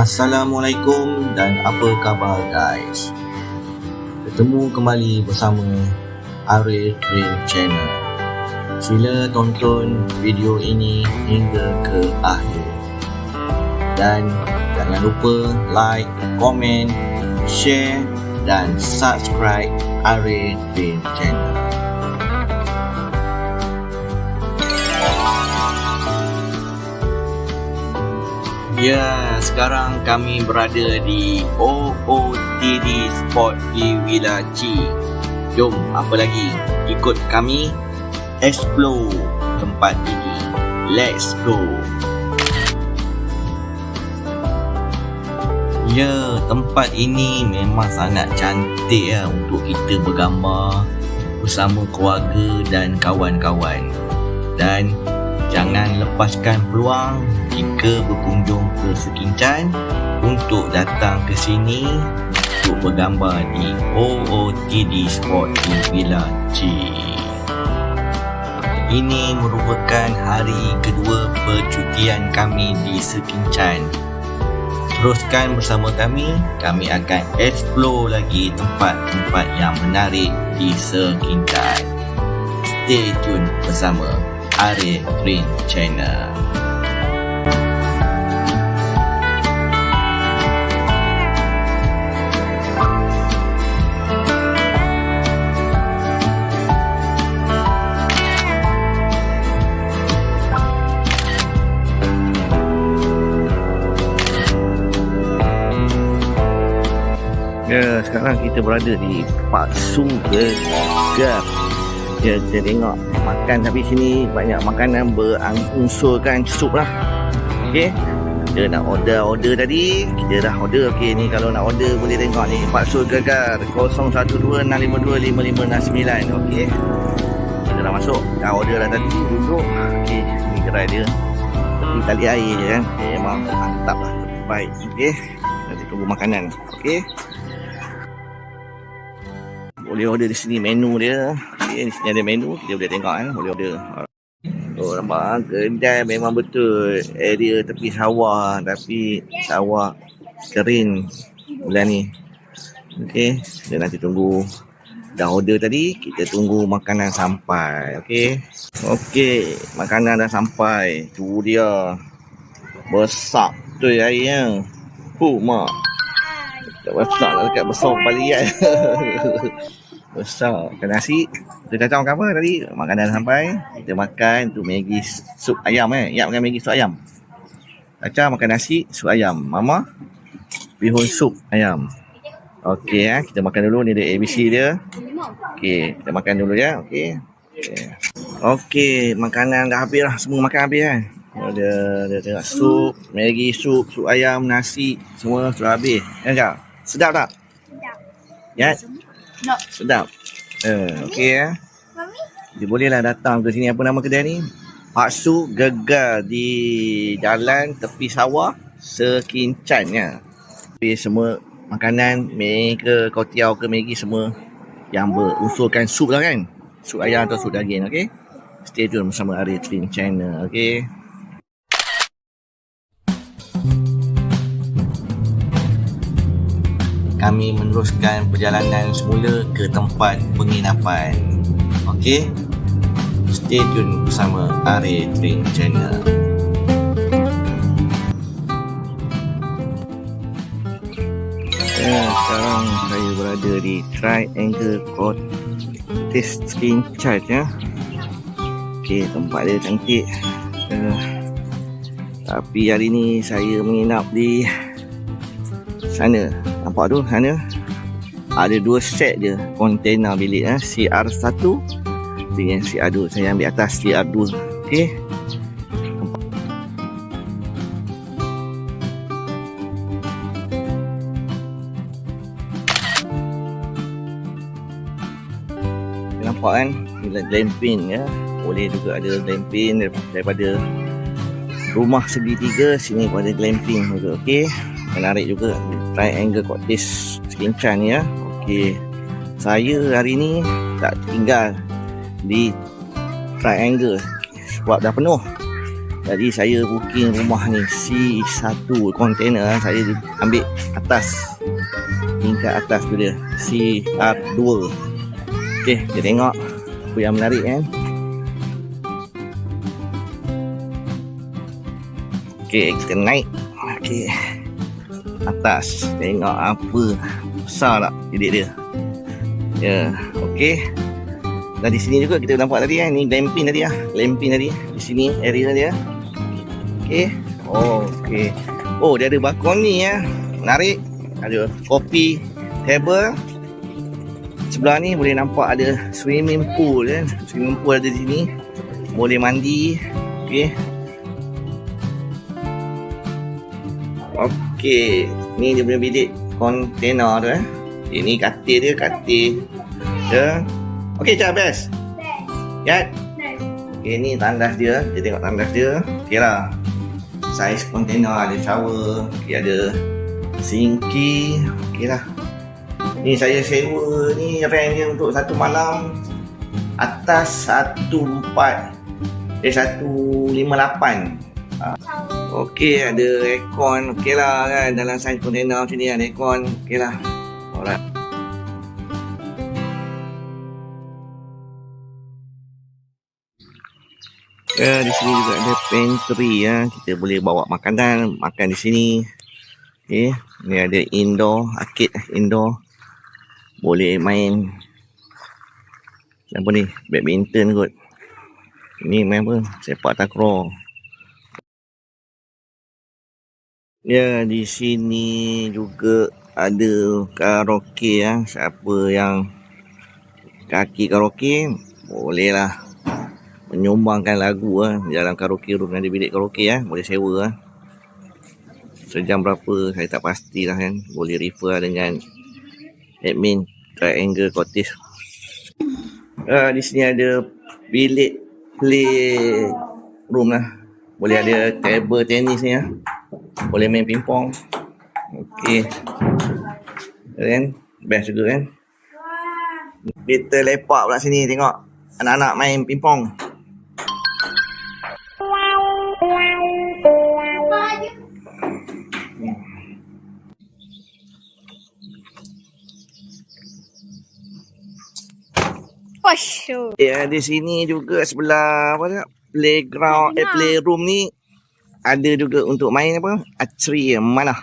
Assalamualaikum dan apa khabar guys? Ketemu kembali bersama Arif Dream Channel. Sila tonton video ini hingga ke akhir. Dan jangan lupa like, komen, share dan subscribe Arif Dream Channel Ya, sekarang kami berada di OOTD Sport di Villa G. Jom, apa lagi? Ikut kami explore tempat ini. Let's go. Ya, tempat ini memang sangat cantik ya untuk kita bergambar bersama keluarga dan kawan-kawan. Dan jangan lepaskan peluang jika berkunjung ke Sekincan untuk datang ke sini untuk bergambar di OOTD Sport di Villa G. Ini merupakan hari kedua percutian kami di Sekincan. Teruskan bersama kami, kami akan explore lagi tempat-tempat yang menarik di Sekincan. Stay tune bersama Arif Green Channel. Ya, sekarang kita berada di Pak Su Gegar. Ya, kita tengok makan tapi sini banyak makanan berunsurkan sup lah. Okey. Kita nak order-order tadi. Kita dah order. Okey, ni kalau nak order boleh tengok ni. Pak Su Gegar 0126525569. Okey. Kita dah masuk. Dah order dah tadi. Duduk. Okey, ni gerai dia. Tepi tali air je kan. Memang mantap lah. Baik. Okey. Kita tunggu makanan. Okey boleh order di sini menu dia sini ada menu kita boleh tengok kan boleh order. Oh nampak ah, kedai memang betul. Area tepi sawah tapi sawah kering bulan ni. Okey kita nanti tunggu. Dah order tadi kita tunggu makanan sampai okey? Okey makanan dah sampai. Tu dia. Besar tu airnya Huh, mak. Tak besar lah dekat besar balian. besar. Makan nasi. Kita cakap makan apa tadi makanan sampai. Kita makan tu Maggi sup ayam eh. Ya makan Maggi sup ayam. Caca makan nasi sup ayam. Mama bihun sup ayam. Okey eh. Kita makan dulu. Ni dia ABC dia. Okey kita makan dulu ya. Okey. Okey okey makanan dah habis lah. Semua makan habis kan ada ada tengok sup Maggi sup sup ayam nasi. Semua sudah habis. Ya tak sedap tak? Sedap. Ya No. Sedap. Eh, okey ya. Dia bolehlah datang ke sini apa nama kedai ni? Pak Su Gegar di jalan tepi sawah Sekincan ya. Tapi semua makanan mi ke kotiau ke Maggi semua yang berunsurkan sup lah kan. Sup ayam atau sup daging okey. Stay tune bersama Ari Twin Channel okey. Kami meneruskan perjalanan semula ke tempat penginapan. Okey? Stay tune bersama Are Train Channel. Ya, sekarang saya berada di Triangle Court Taste Skin Charge ya. Okey, tempat dia cantik. Uh, tapi hari ni saya menginap di sana nampak tu sana ada dua set je kontena bilik eh. CR1 dengan CR2 saya ambil atas CR2 okey. Nampak kan? Glamping ya. Boleh juga ada glamping daripada rumah segi tiga sini pun ada glamping juga. Okey menarik juga. Triangle cottage Skincan ni ya. Okey. Saya hari ni tak tinggal di triangle. Sebab dah penuh. Jadi saya booking rumah ni C1 container. Saya ambil atas. Tingkat atas tu dia CR2 Okey, kita tengok apa yang menarik kan? Okey, kita naik. Okey atas. Tengok apa besar tak bilik dia. Ya okey. Dan di sini juga kita nampak tadi kan ni glamping tadi ah. Glamping tadi di sini area dia. Okey. Oh okey. Oh dia ada balkoni ya. Menarik. Ada kopi table. Sebelah ni boleh nampak ada swimming pool kan swimming pool ada di sini. Boleh mandi. Okey Okey, ni dia punya bilik kontainer tu eh. Ini katil dia, katil. Ya. Okey, cak best. Ya. Okey, ni tandas dia. Kita tengok tandas dia. Okey lah. Saiz kontainer ada shower. Okey, ada sinki. Okey lah. Ni saya sewa ni rent dia untuk satu malam atas 14 eh 158 Okey ada aircon okey lah kan dalam saiz container macam ni ada aircon okey lah alright Ya, di sini juga ada pantry ya. Kita boleh bawa makanan, makan di sini. Okey, ni ada indoor, arcade indoor. Boleh main apa ni? Badminton kot. Ini main apa? Sepak takraw. Ya, di sini juga ada karaoke ya. Siapa yang kaki karaoke, bolehlah menyumbangkan lagu ah dalam karaoke room ada bilik karaoke ya. Boleh sewa ah. Sejam berapa saya tak pastilah kan. Boleh refer dengan admin Triangle Cottage. Uh, di sini ada bilik play room lah. Boleh ada table tenis ni ya boleh main pingpong. Okey. Kan best juga kan kita lepak pula sini tengok. Anak-anak main pingpong. Osh. Ya, di sini juga sebelah apa dia? Playground, eh, playroom ni ada juga untuk main apa? Archery mana?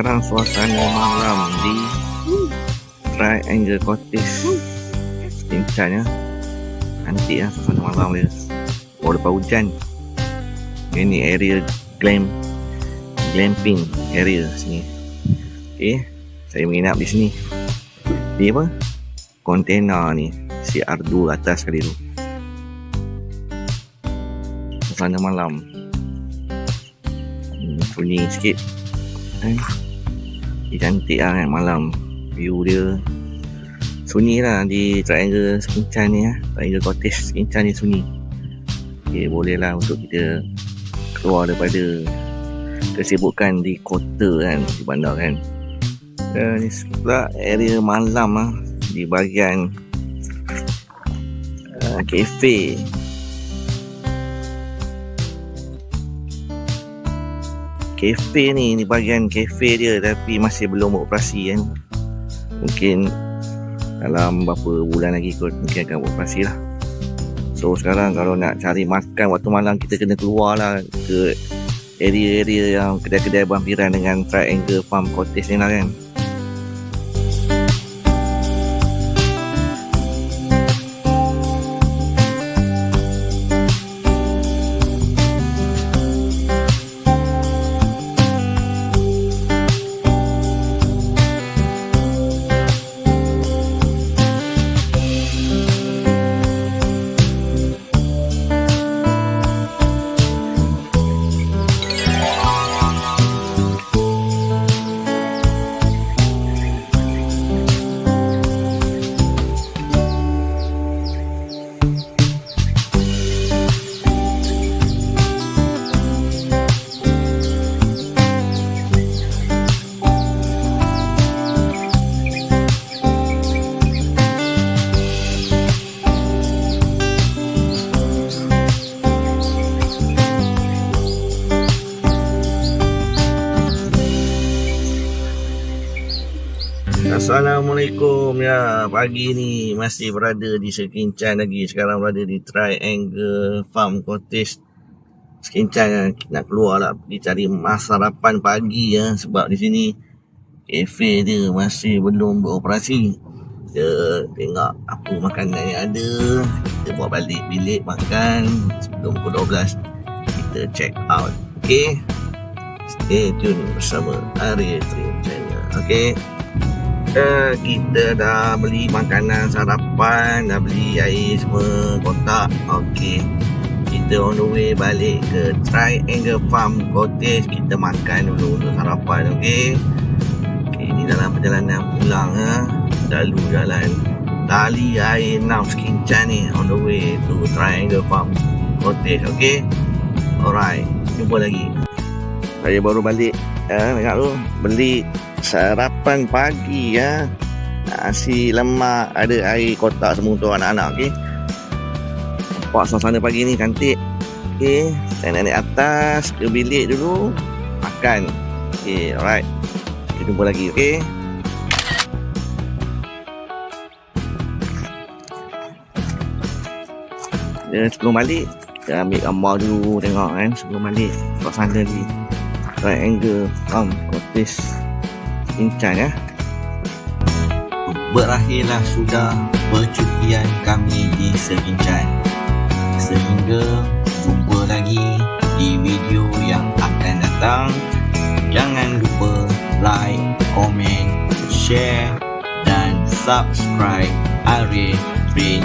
Sekarang suasana malam di Triangle Cottage. Incan ya. Cantik lah suasana malam dia. Oh, lepas hujan. Ini area glam glamping area sini. Okay, saya menginap di sini. Di apa? Kontena ni. CR2 atas kali tu. Suasana malam. Hmm, sunyi sikit kan dia cantik lah kan malam. View dia. Sunyi lah di triangle sekincan ni lah triangle cottage sekincan ni sunyi. Ok boleh lah untuk kita keluar daripada kesibukan di kota kan di bandar kan. Dan ni pula area malam lah di bahagian dan kafe. Kafe ni, ni bahagian kafe dia tapi masih belum beroperasi kan. Mungkin dalam beberapa bulan lagi kot mungkin akan beroperasi lah. So sekarang kalau nak cari makan waktu malam kita kena keluar lah ke area-area yang kedai-kedai berhampiran dengan Triangle Farm Cottage ni lah kan. Assalamualaikum. Ya pagi ni masih berada di Sekincan lagi. Sekarang berada di Triangle Farm Cottage. Sekincan nak keluar lah pergi cari sarapan pagi ya. Sebab di sini kafe dia masih belum beroperasi. Kita tengok apa makanan yang ada. Kita bawa balik bilik makan sebelum pukul 12 kita check out ok stay tune bersama Arya Dream Channel ok uh, kita dah beli makanan sarapan dah beli air semua kotak. Ok kita on the way balik ke Triangle Farm Cottage. Kita makan dulu untuk sarapan ok ok ni dalam perjalanan pulang ha. lalu jalan. Tali air 6 Skincan ni on the way to Triangle Farm Cottage ok alright jumpa lagi. Saya baru balik eh, tengok tu beli sarapan pagi ya. Nasi lemak, ada air kotak semua untuk anak-anak okey. Nampak suasana pagi ni cantik. Okey, saya naik atas ke bilik dulu makan. Okey, alright. Kita jumpa lagi, okey. Dan sebelum balik, kita ambil gambar dulu tengok kan sebelum balik suasana di triangle farm cottage Incan ya. Berakhirlah sudah percutian kami di Serincan. Sehingga jumpa lagi di video yang akan datang. Jangan lupa like, komen, share dan subscribe Arif Train